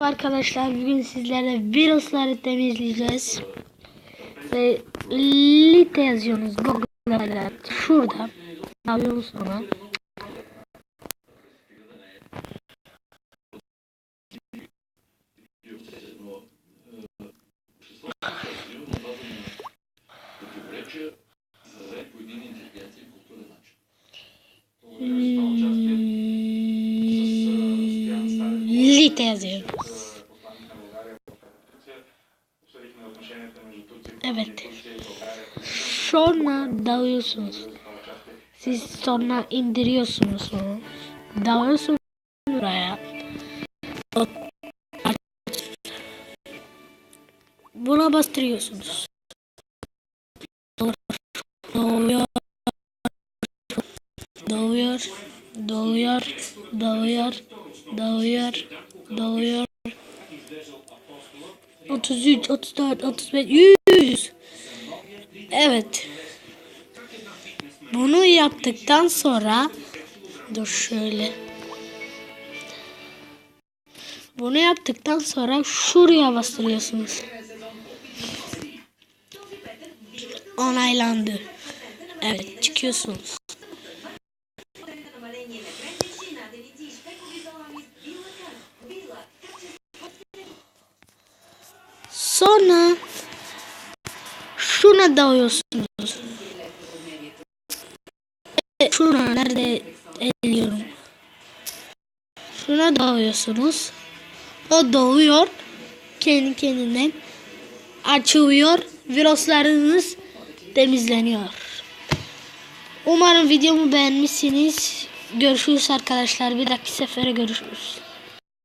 Arkadaşlar bugün sizlerle virüsleri temizleyeceğiz. Ve lite yazıyorsunuz Google'da. Şurada. Alıyoruz sonra. Hmm, Lite yazıyoruz. Evet. Sonra dalıyorsunuz. Siz sonra indiriyorsunuz onu. Dalıyorsunuz buraya. Buna bastırıyorsunuz. Doluyor. Doluyor. Doluyor. Doluyor. Doluyor. Doluyor. 33, 34, 35, 100. Evet. Bunu yaptıktan sonra dur şöyle. Bunu yaptıktan sonra şuraya bastırıyorsunuz. Onaylandı. Evet çıkıyorsunuz. Sonra şuna dalıyorsunuz. Şuna nerede eliyorum. Şuna dalıyorsunuz. O doluyor. Kendi kendine açılıyor. Virüsleriniz temizleniyor. Umarım videomu beğenmişsiniz. Görüşürüz arkadaşlar. Bir dahaki sefere görüşürüz.